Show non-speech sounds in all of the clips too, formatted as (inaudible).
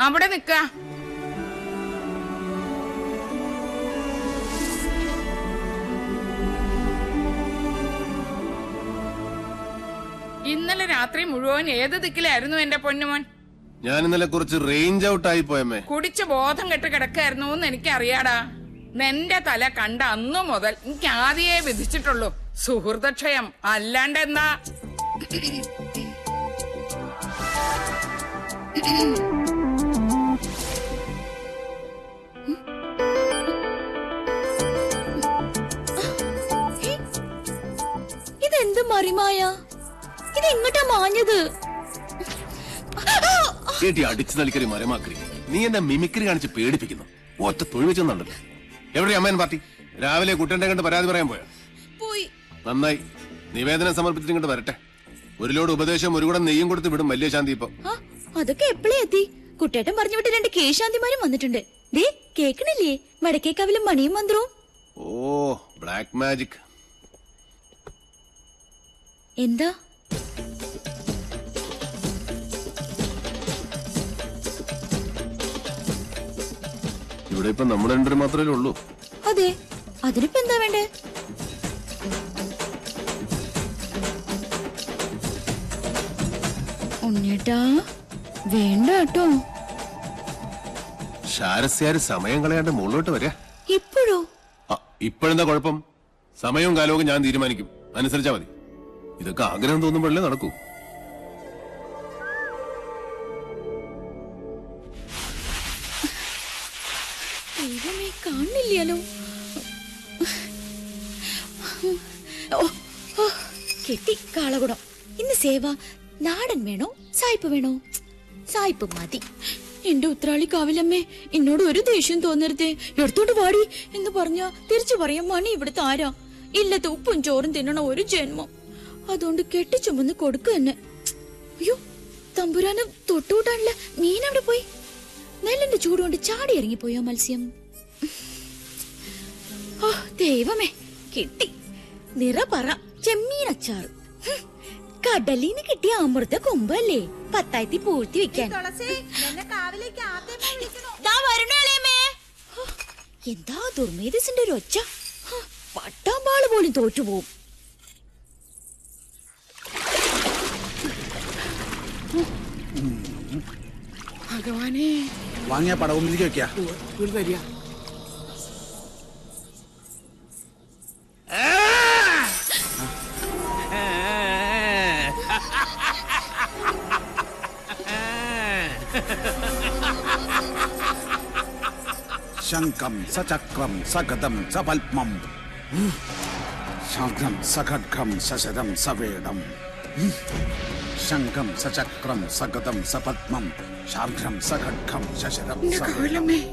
അവിടെ നിക്ക. ഇന്നലെ രാത്രി മുഴുവൻ ഏത് ദിക്കിലായിരുന്നു എന്റെ പൊന്നുമോൻ? ഞാൻ ഇന്നലെ കുറച്ച് റേഞ്ച് ഔട്ട് ആയി പോയമ്മേ. കുടിച്ച് ബോധം കെട്ട് കിടക്കായിരുന്നു എന്ന് എനിക്കറിയാടാ. നിന്റെ തല കണ്ട അന്നു മുതൽ എനിക്ക് ആദ്യേ വിധിച്ചിട്ടുള്ളൂ. സുഹൃതക്ഷയം അല്ലാണ്ട് എന്താ (coughs) (coughs) മറിമായ ഇത് എങ്ങോട്ടാ മാഞ്ഞത്? കേട്ടി അടിച്ചു തളിക്കറി മരമാക്കറി നീ എന്നെ മിമിക്രി കാണിച്ച് പേടിപ്പിക്കുന്നു. ഒറ്റ തൊഴിൽ ചെന്നുണ്ടല്ലോ എവിടെ അമ്മയൻ പാർട്ടി? രാവിലെ കുട്ടന്റെ കണ്ട് പരാതി പറയാൻ പോയോ? പോയി. നന്നായി. നിവേദനം സമർപ്പിച്ചിട്ട് ഇങ്ങോട്ട് വരട്ടെ. ഒരു ലോഡ് ഉപദേശം ഒരു കൂടെ നെയ്യും കൊടുത്ത് വിടും വലിയ ശാന്തി ഇപ്പൊ അതൊക്കെ എപ്പോഴേ എത്തി? കുട്ടേട്ടൻ പറഞ്ഞു വിട്ട് രണ്ട് കേശാന്തിമാരും വന്നിട്ടുണ്ട്. ദേ കേക്കണില്ലേ വടക്കേക്കാവിലും മണിയും മന്ത്രവും. ഓ ബ്ലാക്ക് മാജിക്. എന്താ? ഇവിടെ ഇപ്പൊ നമ്മൾ രണ്ടുപേരും മാത്രമേ ഉള്ളൂ. അതെ. അതിനിപ്പോ എന്താ വേണ്ടേ? ഉണ്ണിയേട്ടാ വേണ്ട കേട്ടോ. ശാരസ്യാര് സമയം കളയാണ്ട് മുകളിലോട്ട് വരെ. ഇപ്പോഴോ? ഇപ്പോഴെന്താ കുഴപ്പം? സമയവും കാലവും ഞാൻ തീരുമാനിക്കും. അനുസരിച്ചാ മതി. ഇതൊക്കെ ആഗ്രഹം തോന്നുമ്പോഴല്ലേ നടക്കൂ. ദൈവമേ കാണില്ലല്ലോ. കെട്ടി കാളകുടം ഇന്ന് സേവ നാടൻ വേണോ സായിപ്പ് വേണോ? സായിപ്പ് മതി. എന്റെ ഉത്രാളി കാവിലമ്മേ എന്നോട് ഒരു ദേഷ്യം തോന്നരുതേ. എടുത്തോണ്ട് വാടി എന്ന് പറഞ്ഞ തിരിച്ചു പറയാൻ മണി ഇവിടുത്തെ ആരാ? ഇല്ലത്തെ ഉപ്പും ചോറും തിന്നണ ഒരു ജന്മം. അതുകൊണ്ട് കെട്ടിച്ചുമന്ന് കൊടുക്ക തന്നെ അയ്യോ തമ്പുരാന് മീൻ അവിടെ പോയി? നെല്ലിന്റെ ചൂടുകൊണ്ട് ചാടി ഇറങ്ങിപ്പോയോ മത്സ്യം? ഓ ദൈവമേ കിട്ടി. നിറ നിറപറ ചെമ്മീൻ അച്ചാർ കടലിന് കിട്ടിയ അമൃത കൊമ്പല്ലേ? പത്തായത്തി പൂഴ്ത്തി വെക്കാൻ. എന്താ ദുർമേധസിന്റെ ഒരു ഒച്ച? പട്ടാമ്പാൾ പോലും തോറ്റുപോകും. ഭഗവാനെ വാങ്ങിയ പടവുമ്പിലേക്ക് വെക്കാ വരിക ശംഖം സചക്രം സഗതം സപത്മം ശംഖം സഖഡ്ഗം സശരം സവേദം ശംഖം സചക്രം സഗതം സപത്മം ശാർഘം സഖഡ്ഖം ശശരം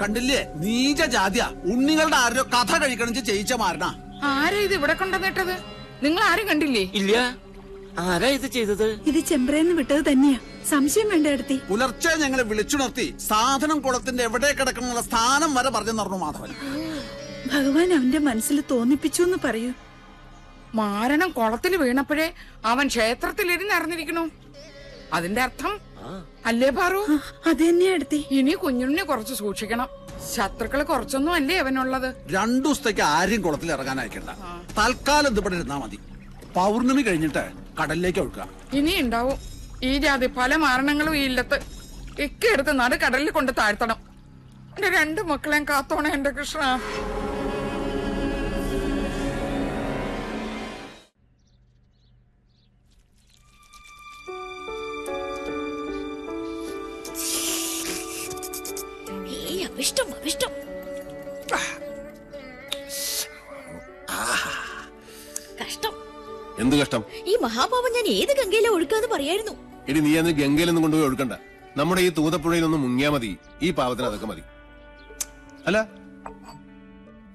കണ്ടില്ലേ? നീച ജാതിയ ഉണ്ണികളുടെ ആരോ കഥ കഴിക്കണിച്ച് ചെയ്യിച്ച മാരണ ആരാ ഇത് ഇവിടെ കൊണ്ടുവന്നിട്ടത്? നിങ്ങൾ ആരും കണ്ടില്ലേ? ഇല്ല. ആരാ ഇത് ചെയ്തത്? ഇത് ചെമ്പ്രേന്ന് വിട്ടത് തന്നെയാ. സംശയം വേണ്ട എടുത്തി. പുലർച്ചെ ഞങ്ങളെ വിളിച്ചുണർത്തി സാധനം കുളത്തിന്റെ എവിടെ കിടക്കണമെന്നുള്ള സ്ഥാനം വരെ പറഞ്ഞു പറഞ്ഞു മാധവൻ. ഭഗവാൻ അവന്റെ മനസ്സിൽ തോന്നിപ്പിച്ചു എന്ന് പറയൂ. മാരണം കുളത്തിൽ വീണപ്പോഴേ അവൻ ക്ഷേത്രത്തിലിരുന്ന് അറിഞ്ഞിരിക്കണു അതിന്റെ അർത്ഥം അല്ലേ പാറു? അത് തന്നെയാ എടുത്തി. ഇനി കുഞ്ഞുണ്ണിനെ കുറച്ച് സൂക്ഷിക്കണം. ശത്രുക്കൾ കുറച്ചൊന്നും അല്ലേ അവനുള്ളത്? രണ്ടു ദിവസത്തേക്ക് ആരും കുളത്തിൽ ഇറങ്ങാൻ അയക്കണ്ട തൽക്കാലം ഇവിടെ ഇരുന്നാ മതി. പൗർണമി കഴിഞ്ഞിട്ട് കടലിലേക്ക് ഒഴുക്കുക. ഇനി ഉണ്ടാവും. ഈ ജാതി പല മാരണങ്ങളും ഈ ഇല്ലത്ത്. ഇക്കെടുത്ത് എടുത്ത് നട കടലിൽ കൊണ്ട് താഴ്ത്തണം. എന്റെ രണ്ട് മക്കളെയും കാത്തോണേ എന്റെ കൃഷ്ണ. ഏയ് അവിഷ്ടം അവിഷ്ടം കഷ്ടം. എന്ത് കഷ്ടം? ഈ മഹാപാപം ഞാൻ ഏത് ഗംഗയിലെ ഒഴുക്കാന്ന് പറയായിരുന്നു. ഇനി നീ അന്ന് ഗംഗയിലൊന്നും കൊണ്ടുപോയി ഒഴുക്കണ്ട. നമ്മുടെ ഈ തൂതപ്പുഴയിലൊന്നും മുങ്ങിയാ മതി. ഈ പാപത്തിന് അതൊക്കെ മതി. അല്ല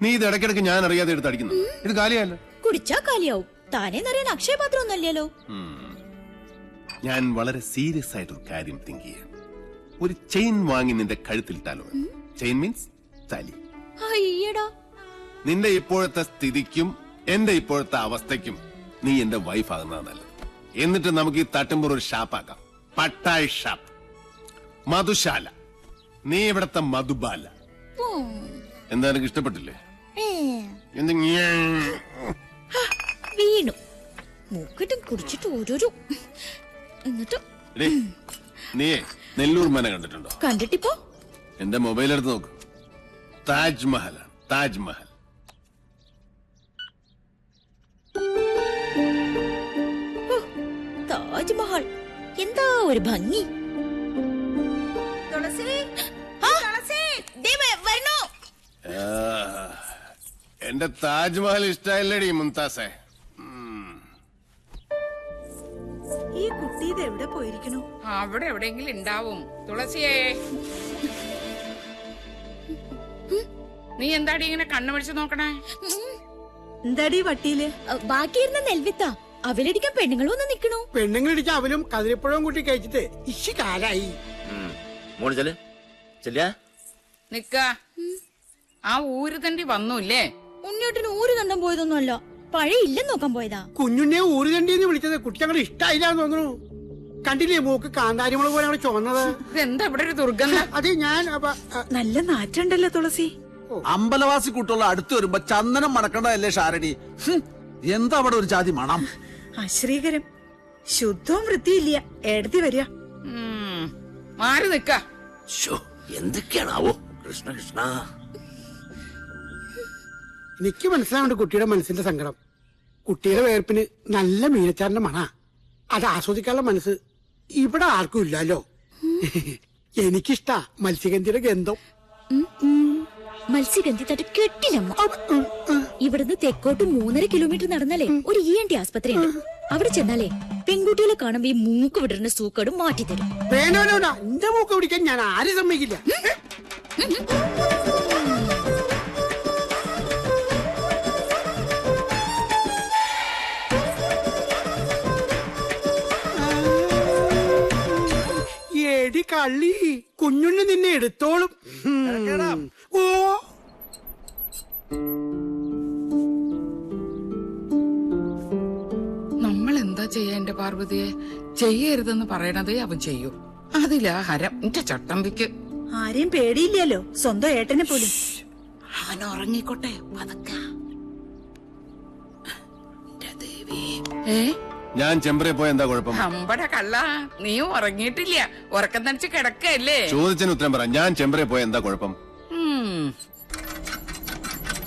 നീ ഇത് ഇടയ്ക്കിടയ്ക്ക് ഞാൻ അറിയാതെ എടുത്ത് അടിക്കുന്നു. ഇത് കാലിയല്ല കുടിച്ചാ കാലിയാവും. താനേ നിറയാൻ അക്ഷയപാത്രം ഒന്നല്ലല്ലോ ഞാൻ വളരെ സീരിയസ് ആയിട്ടൊരു കാര്യം തിങ്ക് ചെയ്യാം ഒരു ചെയിൻ വാങ്ങി നിന്റെ കഴുത്തിൽ കഴുത്തിലിട്ടാലോ ചെയിൻ മീൻസ് ചലി അയ്യടാ. നിന്റെ ഇപ്പോഴത്തെ സ്ഥിതിക്കും എന്റെ ഇപ്പോഴത്തെ അവസ്ഥയ്ക്കും നീ എന്റെ വൈഫ് ആകുന്നത് നല്ലത്. എന്നിട്ട് നമുക്ക് ഈ തട്ടുമ്പോൾ ഒരു ഷാപ്പാക്കാം പട്ടായ് ഷാപ്പ് മധുശാല. നീ ഇവിടത്തെ മധുബാല. എന്താ ഇഷ്ടപ്പെട്ടില്ലേ? എന്ത് വീണു. മൂക്കിട്ടും കുടിച്ചിട്ട് ഓരോരോ. എന്നിട്ട് നീ നെല്ലൂർ മന കണ്ടിട്ടുണ്ടോ? കണ്ടിട്ടിപ്പോ? എന്റെ മൊബൈൽ എടുത്ത് നോക്ക്. താജ്മഹൽ താജ്മഹൽ താജ്മഹൽ എന്താ ഒരു ഭംഗി? എന്റെ താജ്മഹൽ ഇഷ്ടായില്ലടി മുംതാസേ. ഈ കുട്ടി ഇത് എവിടെ പോയിരിക്കണു അവിടെ എവിടെയെങ്കിലും ഉണ്ടാവും. തുളസിയേ. നീ എന്താടി ഇങ്ങനെ കണ്ണു പിടിച്ച് നോക്കണേ? എന്താടി വട്ടിയിൽ ബാക്കി ബാക്കിയിരുന്ന നെൽവിത്ത അവലടിക്കാൻ പെണ്ണുങ്ങൾ വന്ന് നിക്കണു പെണ്ണുങ്ങളിടിച്ച അവലും കതിരിപ്പഴവും കൂട്ടി കഴിച്ചിട്ട് ഇശി കാലായി. മോൾ ചെൽ ചെല്ലിയ. നിക്ക. ആ ഊര് തണ്ടി വന്നൂല്ലേ? ഉണ്ണിയോട്ടിന് ഊര് കണ്ടം പോയതൊന്നുമല്ല പഴയ ഇല്ലെന്ന് നോക്കാൻ പോയതാ. കുഞ്ഞുണ്ണിയെ ഊര് തണ്ടി എന്ന് വിളിച്ചത് കുട്ടി ഞങ്ങൾ ഇഷ്ടായില്ല എന്ന് തോന്നുന്നു. കണ്ടില്ലേ മൂക്ക് കാന്താരിമുളക് പോലെ അങ്ങോട്ട് ചുവന്നത്? ഇതെന്താ ഇവിടെ ഒരു ദുർഗന്ധ? അത് ഞാൻ നല്ല നാറ്റുണ്ടല്ലോ തുളസി. അമ്പലവാസി കൂട്ടുള്ള അടുത്ത് വരുമ്പോ ചന്ദനം മണക്കണ്ടതല്ലേ ശാരണി എന്താ അവിടെ ഒരു ജാതി മണം? അശ്രീകരം ശുദ്ധവും വൃത്തിയില്ല. എഴുതി വരിക. മാറി നിക്ക എന്തൊക്കെയാണാവോ? കൃഷ്ണ കൃഷ്ണ. എനിക്ക് മനസ്സിലാവേണ്ട കുട്ടിയുടെ മനസ്സിന്റെ സങ്കടം. കുട്ടിയുടെ വേർപ്പിന് നല്ല മീനച്ചാറിന്റെ മണ. അത് ആസ്വദിക്കാനുള്ള മനസ്സ് ഇവിടെ ആർക്കും ഇല്ലല്ലോ. എനിക്കിഷ്ടാ മത്സ്യഗന്ധിയുടെ ഗന്ധം. മത്സ്യഗന്ധി തട്ട് ഉം. ഇവിടുന്ന് തെക്കോട്ട് മൂന്നര കിലോമീറ്റർ നടന്നാലേ ഒരു ഇ എൻ ടി ആസ്പത്രി ഉണ്ട്. അവിടെ ചെന്നാലേ പെൺകുട്ടികളെ കാണുമ്പോ ഈ മൂക്ക് വിടരുന്ന സൂക്കേട് മാറ്റി തരും എന്റെ മൂക്ക് പിടിക്കാൻ ഞാൻ ആരും സമ്മതിക്കില്ല. എടി കള്ളി കുഞ്ഞുണ്ണി നിന്നെ എടുത്തോളും. നമ്മൾ എന്താ ചെയ്യാ എന്റെ പാർവതിയെ? ചെയ്യരുതെന്ന് പറയണതേ അവൻ ചെയ്യൂ. അതിലാ ഹരം. എന്റെ ചട്ടമ്പിക്ക്. ആരെയും പേടിയില്ലല്ലോ. സ്വന്തം ഏട്ടനെ പോലും. അവൻ ഉറങ്ങിക്കോട്ടെ. പതക്ക. ഏ? ഞാൻ ചെമ്പറെ പോയ എന്താ കുഴപ്പം? അമ്പട കള്ള. നീ ഉറങ്ങിയിട്ടില്ല. ഉറക്കം തനിച്ച് കിടക്കല്ലേ ചോദിച്ചതിന് ഉത്തരം പറ. ഞാൻ ചെമ്പറെ പോയ എന്താ കുഴപ്പം.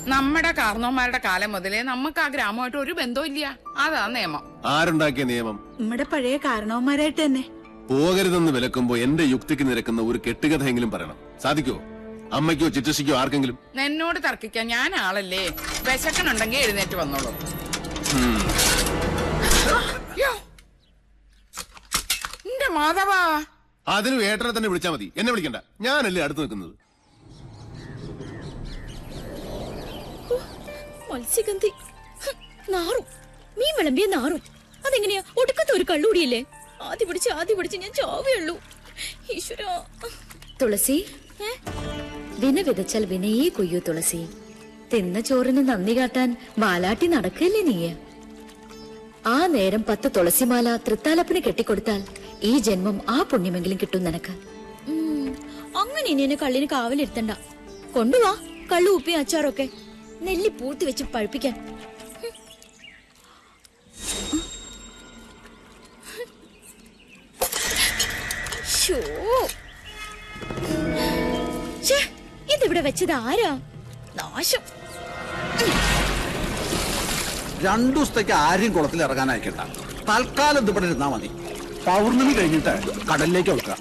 നമ്മുടെ കാർന്നോന്മാരുടെ കാലം മുതലേ നമുക്ക് ആ ഗ്രാമമായിട്ട് ഒരു ബന്ധവും ഇല്ല. അതാ നിയമം. ആരുണ്ടാക്കിയ നിയമം? നമ്മുടെ പഴയ കാരണവന്മാരായിട്ട് തന്നെ. പോകരുതെന്ന് വിലക്കുമ്പോ എന്റെ യുക്തിക്ക് നിരക്കുന്ന ഒരു കെട്ടുകഥയെങ്കിലും പറയണം. സാധിക്കോ അമ്മയ്ക്കോ ചിറ്റശിക്കോ ആർക്കെങ്കിലും? എന്നോട് തർക്കിക്കാൻ ഞാൻ ആളല്ലേ? വിശക്കണുണ്ടെങ്കിൽ എഴുന്നേറ്റ് വന്നോളൂ. യ്യോ. എന്റെ മാധവാ അതിന് ഏട്ടനെ തന്നെ വിളിച്ചാ മതി. എന്നെ വിളിക്കണ്ട. ഞാനല്ലേ അടുത്ത് നിൽക്കുന്നത്? മത്സ്യഗന്ധി. നാറും. മീൻ വിളമ്പിയ നാറും. അതെങ്ങനെയാ? ഒടുക്കത്തെ ഒരു കള്ളുടിയല്ലേ? ആദ്യ പിടിച്ച് ആദ്യ പിടിച്ച് ഞാൻ ഈശ്വര. തുളസി വിന വിതച്ചാൽ വിനയേ കൊയ്യൂ തുളസി. തിന്ന ചോറിന് നന്ദി കാട്ടാൻ വാലാട്ടി നടക്കല്ലേ നീയ? ആ നേരം പത്ത് തുളസിമാല തൃത്താലപ്പിന് കെട്ടിക്കൊടുത്താൽ ഈ ജന്മം ആ പുണ്യമെങ്കിലും കിട്ടും നിനക്ക്. അങ്ങനെ ഇനി എന്നെ കള്ളിന് കാവലിരുത്തണ്ട. കൊണ്ടുവാ കള്ളു ഉപ്പി അച്ചാറൊക്കെ. നെല്ലി പൂത്തി വെച്ച് പഴുപ്പിക്കാൻ. ഇതിവിടെ വെച്ചത് ആരാ? നാശം. രണ്ടു ദിവസത്തേക്ക് ആരും കുളത്തിൽ ഇറങ്ങാൻ അയക്കണ്ട തൽക്കാലം ഇത് ഇരുന്നാ മതി. പൗർണമി കഴിഞ്ഞിട്ട് കടലിലേക്ക് വെക്കാം